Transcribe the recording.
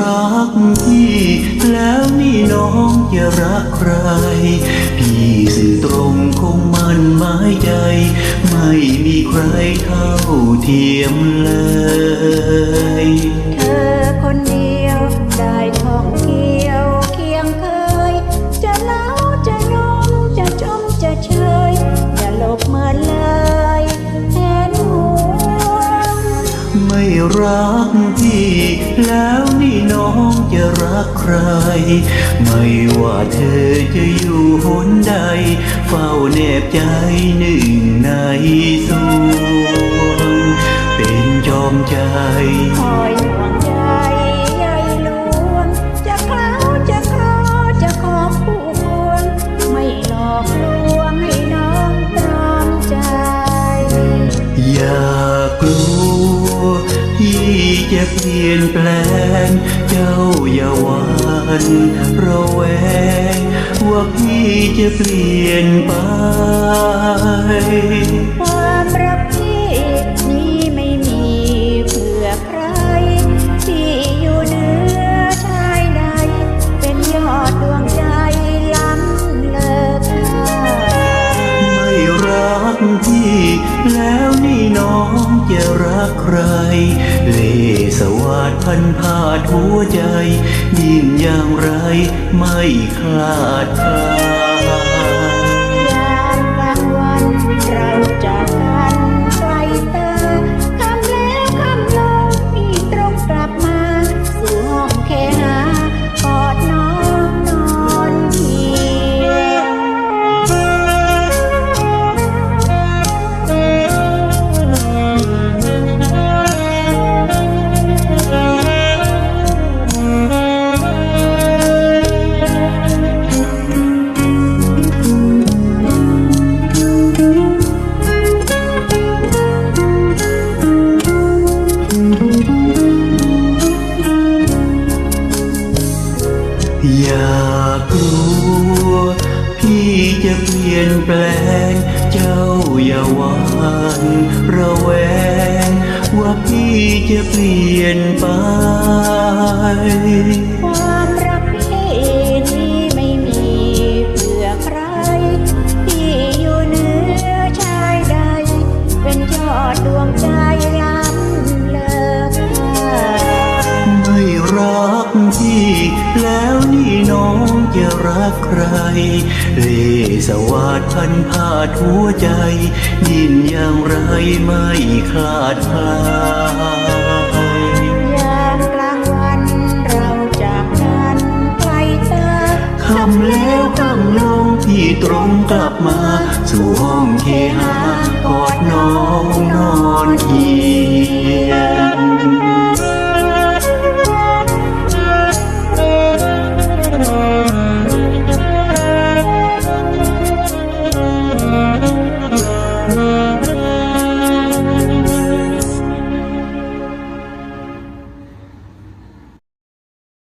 รักพี่ แล้วนี่น้องจะรักใคร พี่สื่อตรงคงมันหมายใจ ไม่มีใครเท่าเทียมเลย รักพี่ แล้วนี่น้องจะรักใคร ไม่ว่าเธอจะอยู่หนใด เฝ้าแนบใจหนึ่งในสวงเป็นจอมใจคอยหวัง จะเปลี่ยนแปลง เจ้าอย่าหวานระแวง ว่าพี่จะเปลี่ยนไป กใคร เลสวาดพันพาดหัวใจ ยิ่งอย่างไรไม่คลาดคลา อย่ากลัว พี่จะเปลี่ยนแปลง เจ้าอย่าหวานระแวง ว่าพี่จะเปลี่ยนไป รักใคร เลสวาดพันพาดหัวใจ ยิ่งอย่างไรไม่คลาดคลายยามกลางวันเราจากกันไกลตาคำแล้วคำลงพี่ตรงกลับมา สู่ห้องเคห